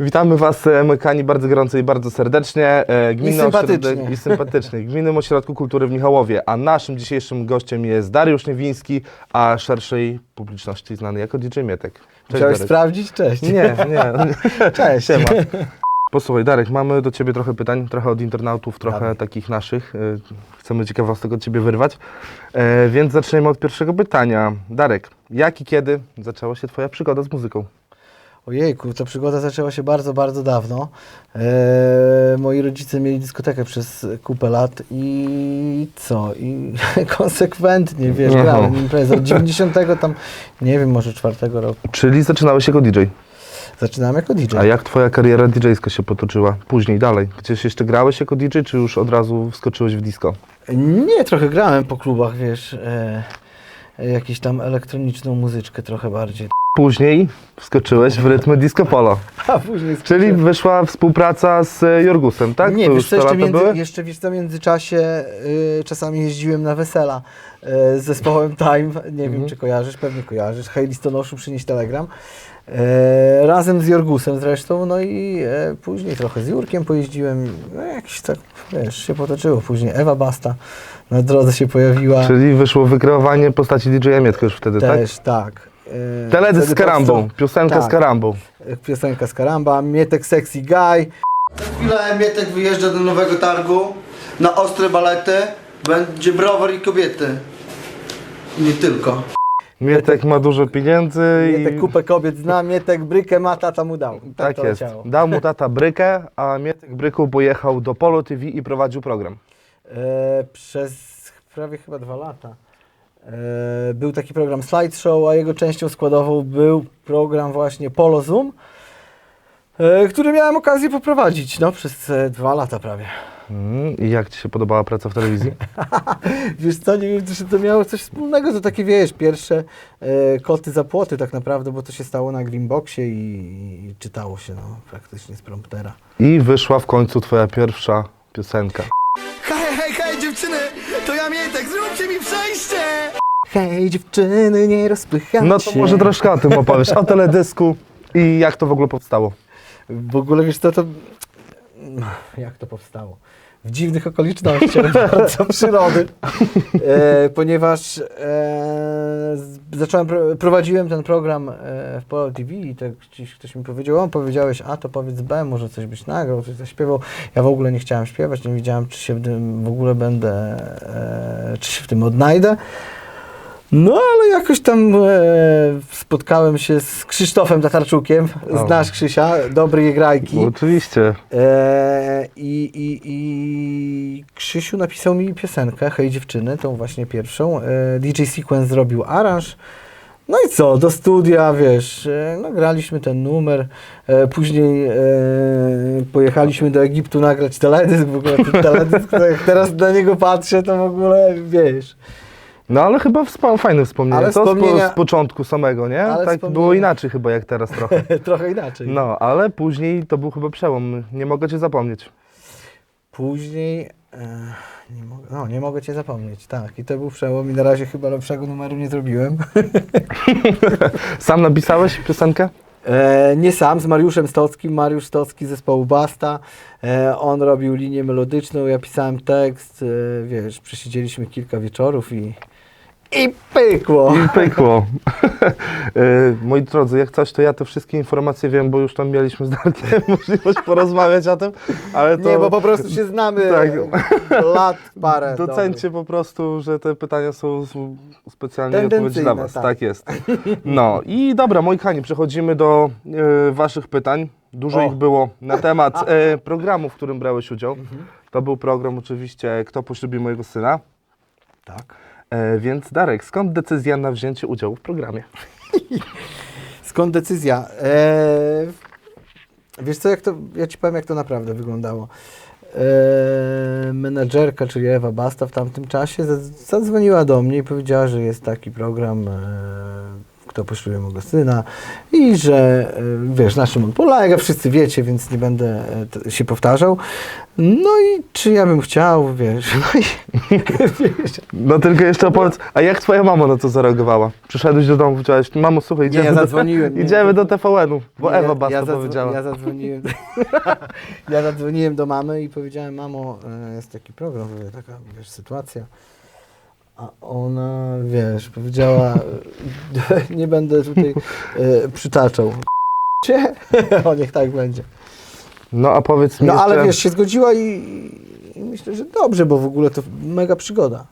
Witamy Was, e, Mykani, bardzo gorąco i bardzo serdecznie. E, Gminny sympatycznie. Ośrodek, I sympatycznie. W Gminnym Ośrodku Kultury w Michałowie. A naszym dzisiejszym gościem jest Dariusz Niewiński, a szerszej publiczności znany jako DJ Mietek. Cześć, Chciałeś Darek. sprawdzić? Cześć. Nie, nie. Cześć. Siema. Posłuchaj, Darek, mamy do Ciebie trochę pytań, trochę od internautów, trochę Dawaj. takich naszych. E, Chcemy ciekawostek od Ciebie wyrwać. E, Więc zaczniemy od pierwszego pytania. Darek, jak i kiedy zaczęła się Twoja przygoda z muzyką? Ojejku, ta przygoda zaczęła się bardzo, bardzo dawno. Eee, moi rodzice mieli dyskotekę przez kupę lat i co? I konsekwentnie, wiesz, Aha. grałem imprezę. Od 90 tam, nie wiem, może czwartego roku. Czyli zaczynałeś jako DJ. Zaczynałem jako DJ. A jak twoja kariera DJ-ska się potoczyła? Później, dalej. Gdzieś jeszcze grałeś jako DJ, czy już od razu wskoczyłeś w disco? Nie, trochę grałem po klubach, wiesz, e, e, jakąś tam elektroniczną muzyczkę trochę bardziej. Później wskoczyłeś w rytmy disco polo. A później Czyli wyszła współpraca z e, Jorgusem, tak? Nie, To wiesz już co, te jeszcze, lata między, były? jeszcze wiesz co, w międzyczasie y, czasami jeździłem na wesela y, z zespołem Time, nie Mhm. wiem czy kojarzysz, pewnie kojarzysz, Hej listonoszu, przynieś telegram. Y, razem z Jorgusem zresztą, no i y, później trochę z Jurkiem pojeździłem, no jakiś tak, wiesz, się potoczyło. Później Ewa Basta na drodze się pojawiła. Czyli wyszło wykreowanie postaci DJ-a Mietka już wtedy, tak? Też, tak. Y, Teledysk z karambą, piosenka z Tak. karambą. y, Piosenka z Karamba, Mietek Sexy Guy. Za chwilę Mietek wyjeżdża do nowego targu na ostre balety. Będzie browar i kobiety. I nie tylko. Mietek ma dużo pieniędzy Mietek i... kupę kobiet zna, Mietek brykę ma, tata mu dał. Tak to jest. leciało. Dał mu tata brykę, a Mietek bryką pojechał do Polo TV i prowadził program. E, przez prawie chyba dwa lata. E, był taki program Slideshow, a jego częścią składową był program właśnie Polo Zoom, e, który miałem okazję poprowadzić no, przez e, dwa lata prawie. Mm, I jak Ci się podobała praca w telewizji? Wiesz co, nie wiem, czy to miało coś wspólnego, to takie wiesz, pierwsze e, koty za płoty tak naprawdę, bo to się stało na Greenboxie i, i czytało się no, praktycznie z promptera. I wyszła w końcu Twoja pierwsza piosenka. Hej, hej, hej dziewczyny! To ja Mietek, zróbcie mi przejście! Hej dziewczyny, nie rozpychajcie. No to może troszkę o tym opowiesz, o teledysku i jak to w ogóle powstało. W ogóle wiesz co, to... Jak to powstało? W dziwnych okolicznościach bardzo przyrody. E, ponieważ e, zacząłem, pro- prowadziłem ten program e, w Polo TV i tak gdzieś ktoś mi powiedział, powiedziałeś A, to powiedz B, może coś byś nagrał, coś zaśpiewał. Ja w ogóle nie chciałem śpiewać, nie wiedziałem, czy się w tym w ogóle będę, e, czy się w tym odnajdę. No, ale jakoś tam e, spotkałem się z Krzysztofem Tatarczukiem. Znasz Krzysia, dobry grajki. No, oczywiście. E, i, i, I Krzysiu napisał mi piosenkę, Hej dziewczyny, tą właśnie pierwszą. E, DJ Sequence zrobił aranż. No i co, do studia, wiesz, e, no graliśmy ten numer, e, później e, pojechaliśmy do Egiptu nagrać teledysk, w ogóle ten teledysk, jak teraz na niego patrzę, to w ogóle, wiesz, No ale chyba wspa- fajne wspomnienie. Ale to z, po, wspomnienia- z początku samego, nie? Ale tak wspomnienia- było inaczej chyba jak teraz trochę. trochę inaczej. No, ale później to był chyba przełom. Nie mogę Cię zapomnieć. Później, e, nie, mogę, no, nie mogę Cię zapomnieć, tak, i to był przełom i na razie chyba lepszego numeru nie zrobiłem. Sam napisałeś piosenkę? E, nie sam, z Mariuszem Stockim. Mariusz Stocki z zespołu Basta. E, on robił linię melodyczną, ja pisałem tekst. E, wiesz, przesiedzieliśmy kilka wieczorów i, i pykło. I pykło. Y, Moi drodzy, jak coś, to ja te wszystkie informacje wiem, bo już tam mieliśmy z Darkiem możliwość porozmawiać o tym, ale to Nie, bo po prostu się znamy Tak. lat parę. docencie po prostu, że te pytania są specjalnie odpowiedź dla Was. Tak. tak. jest. No i dobra, moi kochani, przechodzimy do y, Waszych pytań. Dużo O. ich było na temat y, programu, w którym brałeś udział. Mhm. To był program oczywiście Kto poślubi mojego syna. Tak. E, więc Darek, skąd decyzja na wzięcie udziału w programie? Skąd decyzja? E, wiesz co, jak to, ja Ci powiem, jak to naprawdę wyglądało. E, menadżerka, czyli Ewa Basta w tamtym czasie zad- zadzwoniła do mnie i powiedziała, że jest taki program, e, kto pośluje mojego syna i że, e, wiesz, na czym on polega, wszyscy wiecie, więc nie będę e, się powtarzał. No i czy ja bym chciał, wiesz, no i wiesz, No tylko jeszcze opowiedz, a jak twoja mama na to zareagowała? Przyszedłeś do domu, powiedziałeś, mamo słuchaj, Nie, idziemy, ja do, zadzwoniłem, nie. idziemy do TVN-u, bo Nie, Ewa Basta zadzwo- powiedziała. Ja zadzwoniłem, ja zadzwoniłem do mamy i powiedziałem, mamo, e, jest taki program, taka, wiesz, sytuacja. A ona, wiesz, powiedziała, e, nie będę tutaj e, przytaczał. Cię? o, niech tak będzie. No a powiedz mi No jeszcze, ale wiesz, się zgodziła i, i myślę, że dobrze, bo w ogóle to mega przygoda.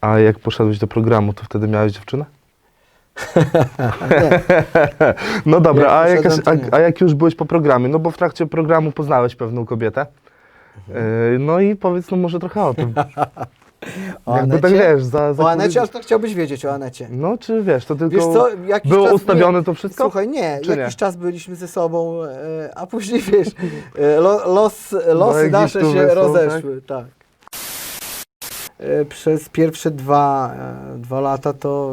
a jak poszedłeś do programu, to wtedy miałeś dziewczynę? Nie, No dobra, Jak a, poszedłem, jakaś, to nie. a, a jak już byłeś po programie, no bo w trakcie programu poznałeś pewną kobietę, Mhm. Yy, no i powiedz no może trochę o tym. O Jakby tak Anecie? wiesz, za, za O Anecie, aż to chciałbyś wiedzieć o Anecie. No czy wiesz, to tylko Wiesz co, jakiś było czas ustawione to wszystko? Słuchaj, nie, Czy nie? jakiś czas byliśmy ze sobą, e, a później wiesz, e, lo, los, losy Egiptu nasze się wysłał, rozeszły, tak. E, Przez pierwsze dwa, e, dwa lata to,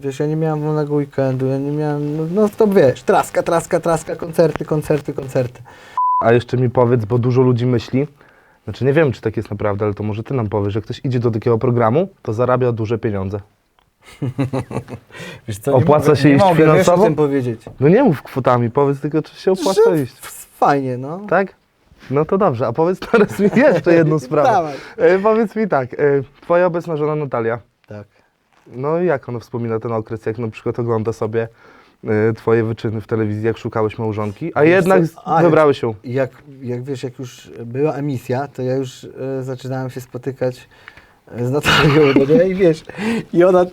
wiesz, ja nie miałem wolnego weekendu, ja nie miałem, no, no to wiesz, traska, traska, traska, koncerty, koncerty, koncerty. A jeszcze mi powiedz, bo dużo ludzi myśli, znaczy nie wiem, czy tak jest naprawdę, ale to może ty nam powiesz, że ktoś idzie do takiego programu, to zarabia duże pieniądze. Wiesz co, Opłaca mogę, się iść mogę, wiesz, finansowo? o tym powiedzieć. No nie mów kwotami, powiedz tylko, czy się opłaca Że iść. Fajnie, no. Tak? No to dobrze, a powiedz teraz mi jeszcze jedną sprawę. E, powiedz mi tak, e, twoja obecna żona Natalia, Tak. no i jak ona wspomina ten okres, jak na przykład ogląda sobie e, twoje wyczyny w telewizji, jak szukałeś małżonki, a Wiesz jednak co? A, wybrałeś ją. Jak, jak wiesz, jak już była emisja, to ja już e, zaczynałem się spotykać e, z Natalią, no nie? I wiesz, i ona,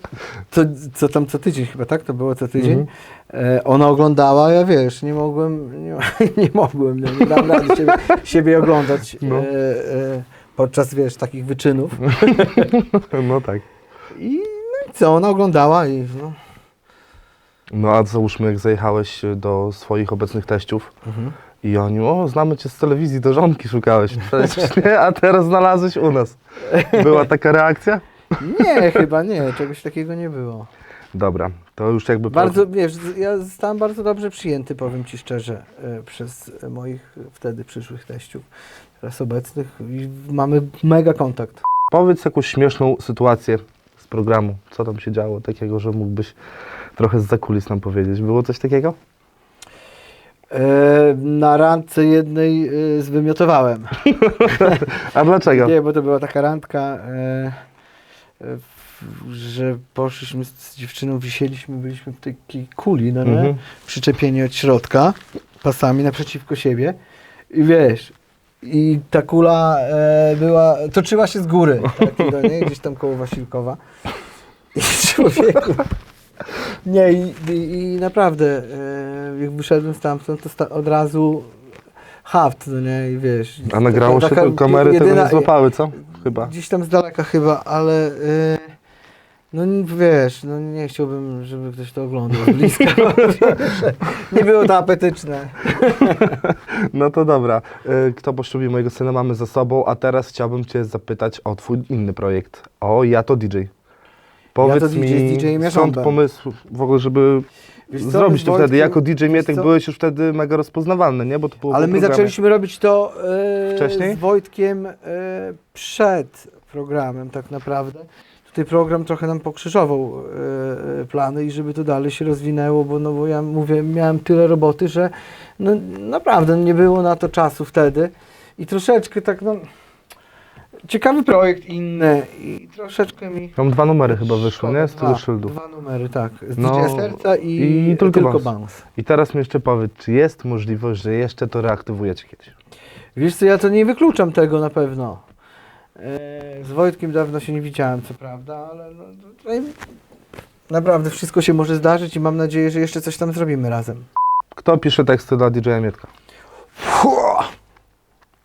co, co tam co tydzień chyba, tak? To było co tydzień. E, ona oglądała, ja wiesz, nie mogłem, nie, nie mogłem, no, nie dałem rady siebie, siebie oglądać No. e, e, podczas, wiesz, takich wyczynów. No tak. I, no i co, ona oglądała i no, No a załóżmy, jak zajechałeś do swoich obecnych teściów i oni, o, znamy cię z telewizji, do żonki szukałeś. Przecież nie, a teraz znalazłeś u nas. Była taka reakcja? nie, chyba nie, czegoś takiego nie było. Dobra, to już jakby... Bardzo, wiesz, z- ja zostałem bardzo dobrze przyjęty, powiem Ci szczerze, e, przez moich wtedy przyszłych teściów, teraz obecnych i mamy mega kontakt. Powiedz jakąś śmieszną sytuację z programu. Co tam się działo takiego, że mógłbyś trochę z zakulis nam powiedzieć. Było coś takiego? E, na randce jednej e, zwymiotowałem. A dlaczego? Nie, bo to była taka randka, e, że poszliśmy z dziewczyną, wisieliśmy, byliśmy w takiej kuli, no nie? Mhm. przyczepieni od środka, pasami naprzeciwko siebie i wiesz, i ta kula e, była, toczyła się z góry, tak, no, nie? gdzieś tam koło Wasilkowa. I człowieku, nie, i, i, i naprawdę, e, jak wyszedłem stamtąd, to sta, od razu haft, no nie, i wiesz. A nagrało taka- się to, kamery tego jedyna- nie złapały, co? Chyba. Gdzieś tam z daleka chyba, ale y, no wiesz, no nie chciałbym, żeby ktoś to oglądał z bliska. nie było to apetyczne. No to dobra. Y, Kto poślubi mojego syna mamy za sobą, a teraz chciałbym Cię zapytać o Twój inny projekt. O Ja to DJ. Powiedz to DJ mi, z DJ-em skąd pomysł w ogóle, żeby Wiesz zrobić to wtedy? Jako DJ Mietek byłeś już wtedy mega rozpoznawalny, nie? Bo to było Ale my programie. zaczęliśmy robić to y, Wcześniej? z Wojtkiem y, przed programem tak naprawdę. Tutaj program trochę nam pokrzyżował y, y, plany i żeby to dalej się rozwinęło, bo, no, bo ja mówię, miałem tyle roboty, że no, naprawdę nie było na to czasu wtedy i troszeczkę tak no ciekawy projekt inny i troszeczkę mi Tam dwa numery chyba wyszły, nie? Z tego Dwa- szyldu. Dwa numery, tak. Z No, DJ Serca i, i tylko tylko, bounce. I teraz mi jeszcze powiedz, czy jest możliwość, że jeszcze to reaktywujecie kiedyś? Wiesz co, ja to nie wykluczam tego na pewno. E, Z Wojtkiem dawno się nie widziałem, co prawda, ale no, tutaj naprawdę wszystko się może zdarzyć i mam nadzieję, że jeszcze coś tam zrobimy razem. Kto pisze teksty dla DJ-a Mietka?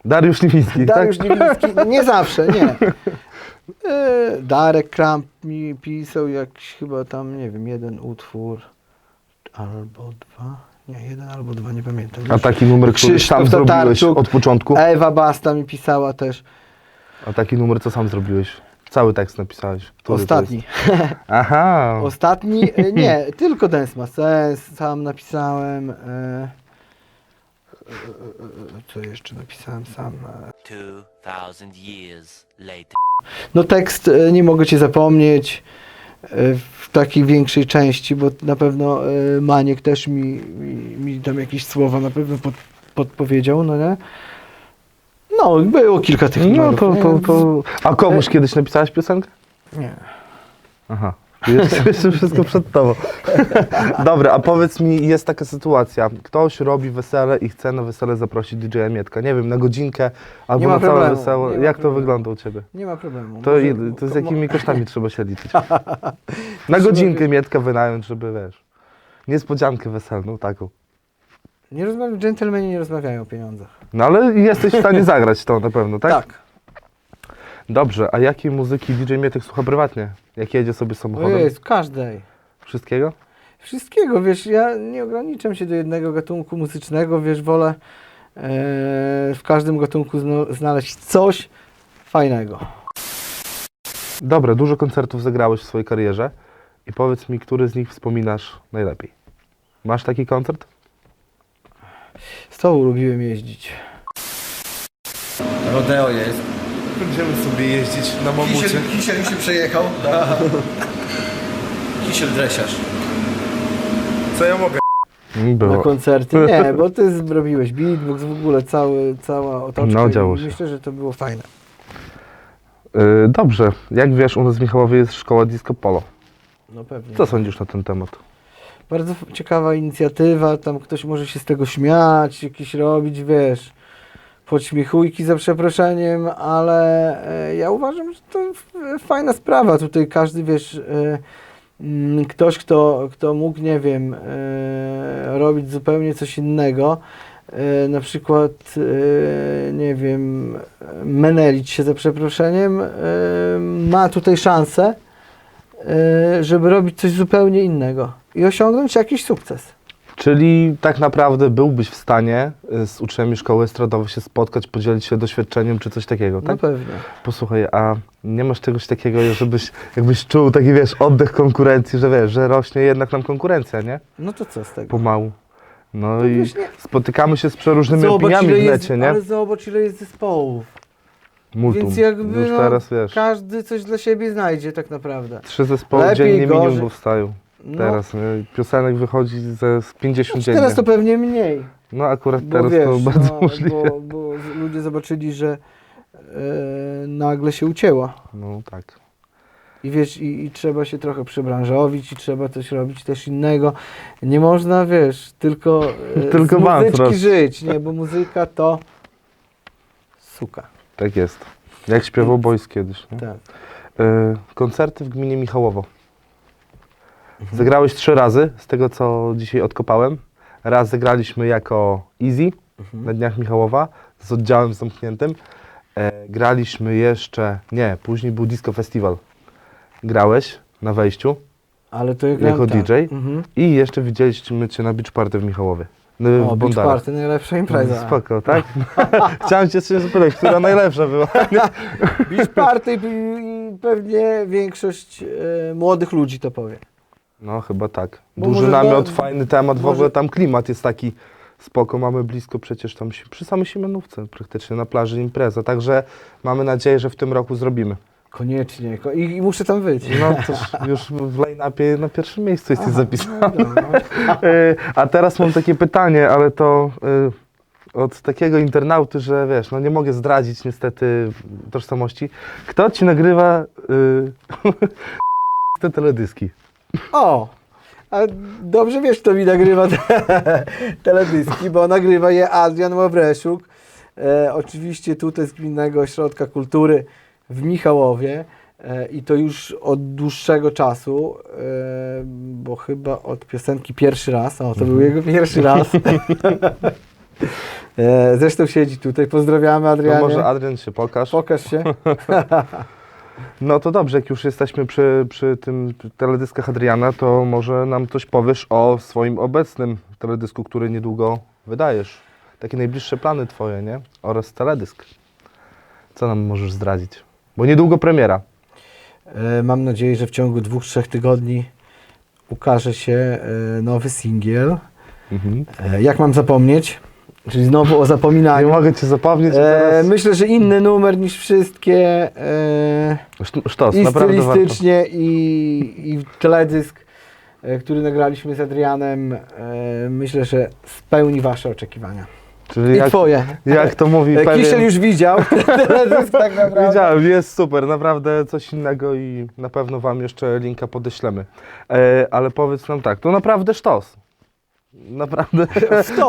Dariusz Liwiński, Dariusz tak? Nie zawsze, nie. E, Darek Kramp mi pisał jakiś chyba tam, nie wiem, jeden utwór albo dwa. Nie, jeden albo dwa, nie pamiętam. A taki numer, który Krzysztof sam zrobiłeś Tatarczuk. od początku? Ewa Basta mi pisała też. A taki numer, co sam zrobiłeś? Cały tekst napisałeś. Który to Ostatni. jest? Aha. Ostatni, e, nie, tylko Dance Ma Sense, sam napisałem. E, e, e, co jeszcze napisałem sam? E, 2000 years later. No tekst e, nie mogę cię zapomnieć e, w takiej większej części, bo na pewno e, Maniek też mi, mi, mi tam jakieś słowa na pewno pod, podpowiedział, no nie? No, było kilka tych No numerów, to, to, to... A komuś kiedyś napisałeś piosenkę? Nie. Aha. Jest jeszcze wszystko przed tobą. Dobra, a powiedz mi, jest taka sytuacja. Ktoś robi wesele i chce na wesele zaprosić DJ-a Mietka. Nie wiem, na godzinkę albo Nie ma na całe problemu, wesele. nie ma Jak to problemu. wygląda u ciebie? Nie ma problemu. To, Może- to z jakimi kosztami trzeba się liczyć? Na godzinkę Mietka wynająć, żeby wiesz. Niespodziankę weselną taką. Nie rozmawiam, dżentelmeni nie rozmawiają o pieniądzach. No ale jesteś w stanie zagrać to na pewno, tak? Tak. Dobrze, a jakiej muzyki DJ Mietek słucha prywatnie? Jak jedzie sobie samochodem? Jest, każdej. Wszystkiego? Wszystkiego, wiesz, ja nie ograniczam się do jednego gatunku muzycznego, wiesz, wolę e, w każdym gatunku zno, znaleźć coś fajnego. Dobra, dużo koncertów zagrałeś w swojej karierze i powiedz mi, który z nich wspominasz najlepiej? Masz taki koncert? Z tobą lubiłem jeździć. Rodeo jest. Będziemy sobie jeździć na Kisiel, kisiel mi się przejechał. Kisiel dresiarz. Co ja mogę? Na Było. koncerty. Nie, bo ty zrobiłeś beatbox, w ogóle cały, cała otoczka. No, działo się. Myślę, że to było fajne. Y, dobrze, jak wiesz, u nas w Michałowie jest szkoła Disco Polo. No pewnie. Co sądzisz na ten temat? Bardzo ciekawa inicjatywa, tam ktoś może się z tego śmiać, jakieś robić, wiesz, podśmiechujki za przeproszeniem, ale e, ja uważam, że to fajna sprawa. Tutaj każdy, wiesz, e, mm, ktoś, kto, kto mógł, nie wiem, e, robić zupełnie coś innego, na przykład, nie wiem, menelić się za przeproszeniem, ma tutaj szansę, żeby robić coś zupełnie innego i osiągnąć jakiś sukces. Czyli tak naprawdę byłbyś w stanie y, z uczniami szkoły estradowej się spotkać, podzielić się doświadczeniem czy coś takiego, Na tak? pewno. Posłuchaj, a nie masz czegoś takiego, żebyś jakbyś czuł taki, wiesz, oddech konkurencji, że wiesz, że rośnie jednak nam konkurencja, nie? No to co z tego? Pomału. No i wiesz, nie- spotykamy się z przeróżnymi opiniami ile w jest, necie, nie? ale zobacz ile jest zespołów. Multum. Więc jakby Już no, teraz wiesz. każdy coś dla siebie znajdzie tak naprawdę. Trzy zespoły Lepiej, dziennie minimum gorzej. powstają. No, Teraz nie? piosenek wychodzi ze z 50 znaczy dziennie. teraz to pewnie mniej. No akurat Bo teraz wiesz, to bardzo no, możliwe. bo, bo ludzie zobaczyli, że e, nagle się ucięła. No tak. I wiesz, i, i trzeba się trochę przebranżowić i trzeba coś robić też innego. Nie można, wiesz, tylko, e, Tylko z muzyczki żyć, nie, bo muzyka to suka. Tak jest. Jak śpiewał Boys kiedyś. Nie? Tak. Y, koncerty w gminie Michałowo. Zagrałeś trzy razy, z tego co dzisiaj odkopałem. Raz zagraliśmy jako Easy Mhm. na Dniach Michałowa z oddziałem zamkniętym. E, graliśmy jeszcze, nie, później był Disco Festival. Grałeś na wejściu Ale to ja grałem jako tak. DJ Mhm. i jeszcze widzieliśmy Cię na Beach Party w Michałowie. No, O, w Beach Bondarach. Party, najlepsza impreza. Spoko, tak? Chciałem Cię jeszcze zapytać, która najlepsza była. Beach Party i, i pewnie większość e, młodych ludzi to powie. No chyba tak. Bo Duży może namiot, fajny temat, w może- ogóle tam klimat jest taki spoko, mamy blisko przecież tam si- przy samej Siemianówce praktycznie na plaży impreza, także mamy nadzieję, że w tym roku zrobimy. Koniecznie. Ko- I, I muszę tam być. No to już w line-upie na pierwszym miejscu jesteś zapisany. No, no. Y, A teraz mam takie pytanie, ale to y, od takiego internauty, że wiesz, no nie mogę zdradzić niestety tożsamości. Kto ci nagrywa y, te teledyski? O! A dobrze wiesz, kto mi nagrywa te teledyski, bo nagrywa je Adrian Ławreszuk. E, oczywiście tutaj z Gminnego Ośrodka Kultury w Michałowie. E, I to już od dłuższego czasu, e, bo chyba od piosenki pierwszy raz. O, to był jego pierwszy raz. e, zresztą siedzi tutaj. Pozdrawiamy To Adrianie. może Adrian się pokaż. Pokaż się. No to dobrze, jak już jesteśmy przy, przy tym teledyskach Adriana, to może nam coś powiesz o swoim obecnym teledysku, który niedługo wydajesz. Takie najbliższe plany twoje, nie? Oraz teledysk. Co nam możesz zdradzić? Bo niedługo premiera. E, Mam nadzieję, że w ciągu dwóch, trzech tygodni ukaże się e, nowy singiel. Mhm. E, Jak mam zapomnieć? Czyli znowu o Nie zapominaniu. mogę cię zapomnieć. E, teraz. myślę, że inny numer niż wszystkie. E, Szt- Sztos, I warto. stylistycznie, i, i teledysk, e, który nagraliśmy z Adrianem. E, myślę, że spełni Wasze oczekiwania. Czyli I jak, Twoje. jak to mówi E, pewien... Kisiel już widział teledysk tak naprawdę. Widziałem, jest super, naprawdę coś innego i na pewno Wam jeszcze linka podeślemy. E, ale powiedz nam tak, to naprawdę sztos. Naprawdę,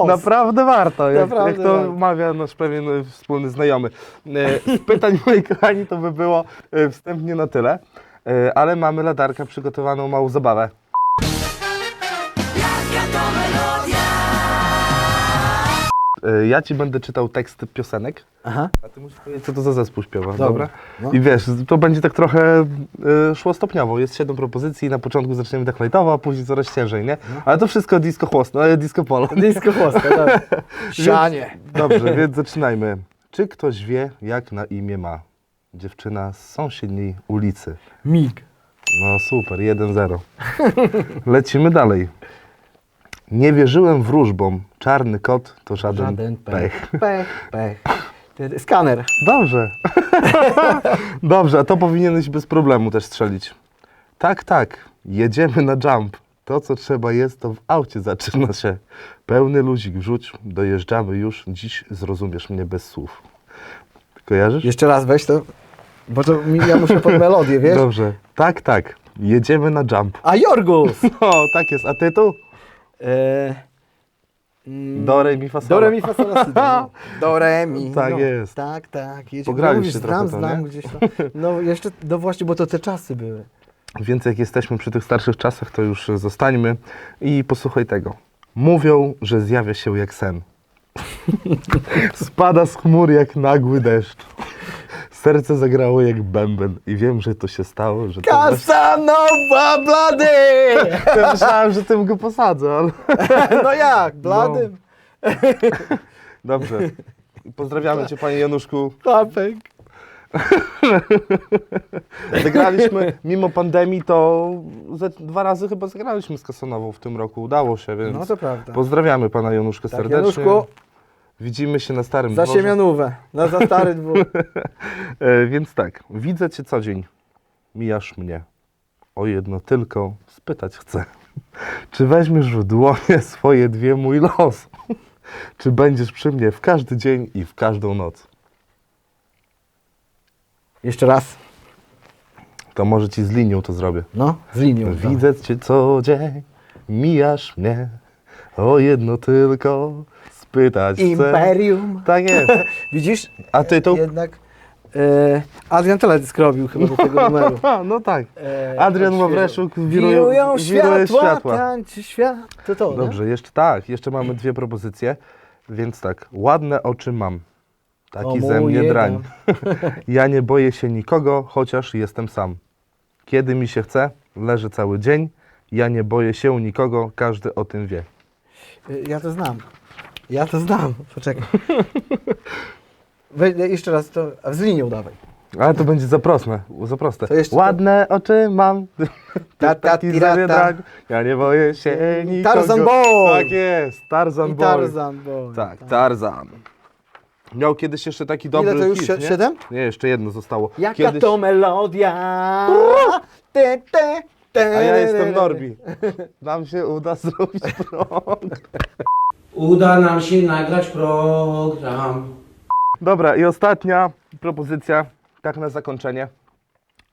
naprawdę warto, jak, Naprawdę jak to warto. mawia nasz pewien e, wspólny znajomy. E, z pytań, moi kochani, to by było e, wstępnie na tyle, e, ale mamy ladarka przygotowaną małą zabawę. Ja Ci będę czytał tekst piosenek, Aha. a Ty musisz powiedzieć, co to za zespół śpiewa, Dobra. No. I wiesz, to będzie tak trochę y, szło stopniowo. Jest siedem propozycji, na początku zaczniemy tak lightowo, a później coraz ciężej, nie? Ale to wszystko disco chłostno, ale disco polo. Disco chłosta, dobra. Sianie. Dobrze, więc zaczynajmy. Czy ktoś wie, jak na imię ma dziewczyna z sąsiedniej ulicy? Mig. No super, 1-0. Lecimy dalej. Nie wierzyłem wróżbom. Czarny kot to żaden, Żaden pech. pech. Pech. Ty- Skaner. Dobrze. Dobrze, a to powinieneś bez problemu też strzelić. Tak, tak, jedziemy na jump. To, co trzeba jest, to w aucie zaczyna się. Pełny luzik wrzuć, dojeżdżamy już. Dziś zrozumiesz mnie bez słów. Kojarzysz? Jeszcze raz weź to, bo to mi, ja muszę pod melodię, wiesz? Dobrze. Tak, tak, jedziemy na jump. A Jorgus! No, tak jest. A tytuł? E, mm, Do, re, mi, fa, sol. Do, re, mi, fa, sol, la, si, do. Do, re, mi. Tak no. jest. Tak, tak. Jedziemy. Pograliście No, trochę znam, to, znam nie? gdzieś tam. No jeszcze, no właśnie, bo to te czasy były. Więc jak jesteśmy przy tych starszych czasach, to już zostańmy i posłuchaj tego. Mówią, że zjawia się jak sen. Spada z chmur jak nagły deszcz. Serce zagrało jak bęben i wiem, że to się stało, że to. Kasanowa blady! Ja myślałem, że tym go posadzę, ale... No jak, bladym? Dobrze. Pozdrawiamy Cię, Panie Januszku. Klapek. Zagraliśmy, mimo pandemii, to ze dwa razy chyba zagraliśmy z Kasanową w tym roku. Udało się, więc No to prawda. pozdrawiamy Pana Januszka Tak, serdecznie. Januszku, Widzimy się na Starym za Dworze. Siemianówę. Na za stary dwór. E, więc tak, widzę Cię co dzień, mijasz mnie. O jedno tylko spytać chcę. Czy weźmiesz w dłonie swoje dwie mój los? Czy będziesz przy mnie w każdy dzień i w każdą noc? Jeszcze raz. To może Ci z linią to zrobię. No, z linią. Widzę Cię co dzień, mijasz mnie. O jedno tylko spytać chcę. Imperium. Tak jest. Widzisz? A tytuł? Jednak e, Adrian teledysk robił chyba do tego numeru. A, no tak. E, Adrian odświeżył. Ławreszuk Wirują wiruje światła, światła. tańczy świat. To to? Dobrze, jeszcze tak, jeszcze mamy dwie propozycje, więc tak, ładne oczy mam, taki O ze mnie drań. Ja nie boję się nikogo, chociaż jestem sam. Kiedy mi się chce, leżę cały dzień, ja nie boję się nikogo, każdy o tym wie. Y, Ja to znam. Ja to znam. Poczekaj. Weź, jeszcze raz to. A z linią dawaj. Ale to będzie za proste, za proste. To jeszcze- Ładne oczy mam, Ta, ta, taki tira, ta. ja nie boję się nikogo. Tarzan Boy! Tak jest, Tarzan I Boy. Tarzan Boy. Tak, Tarzan. Miał kiedyś jeszcze taki dobry Ile to już? hit, Sie- nie? siedem? Nie, jeszcze jedno zostało. Jaka Kiedyś... to melodia? Te, te, te, A ja jestem. Norbi. Nam się uda zrobić program. Uda nam się nagrać program. Dobra, i ostatnia propozycja, tak na zakończenie.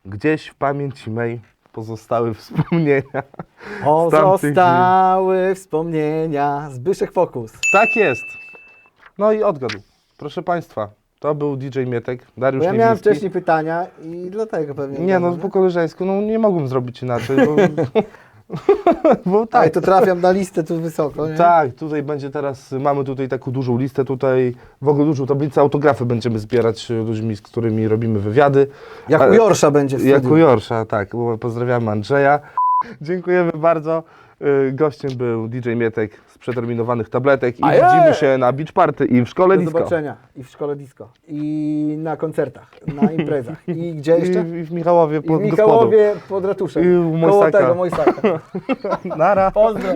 Gdzieś w pamięci mej pozostały wspomnienia. z tamtych dni. Pozostały wspomnienia. Zbyszek Fokus. Tak jest. No i odgadł. Proszę Państwa, to był DJ Mietek, Dariusz Bo ja miałem Niewiński. wcześniej pytania i dlatego pewnie. Nie, no gadam, po koleżeńsku, no nie mogłem zrobić inaczej, bo, bo Tak, tak. to trafiam na listę tu wysoko, nie? Tak, tutaj będzie teraz, mamy tutaj taką dużą listę, tutaj w ogóle dużą tablicę, autografy będziemy zbierać e, ludźmi, z którymi robimy wywiady. Jak Ale- u Jorsza będzie w Jak u Jorsza, tak. Pozdrawiamy Andrzeja. Dziękujemy bardzo. Y, Gościem był DJ Mietek z przeterminowanych tabletek i Ajej! widzimy się na beach party i w szkole Do disco. zobaczenia. I w szkole disco. I na koncertach. Na imprezach. I gdzie jeszcze? I, I w Michałowie I pod w Michałowie pod ratuszem. I u Koło Mojsaka. tego Mojsaka. gospodą. Nara. Pozdro.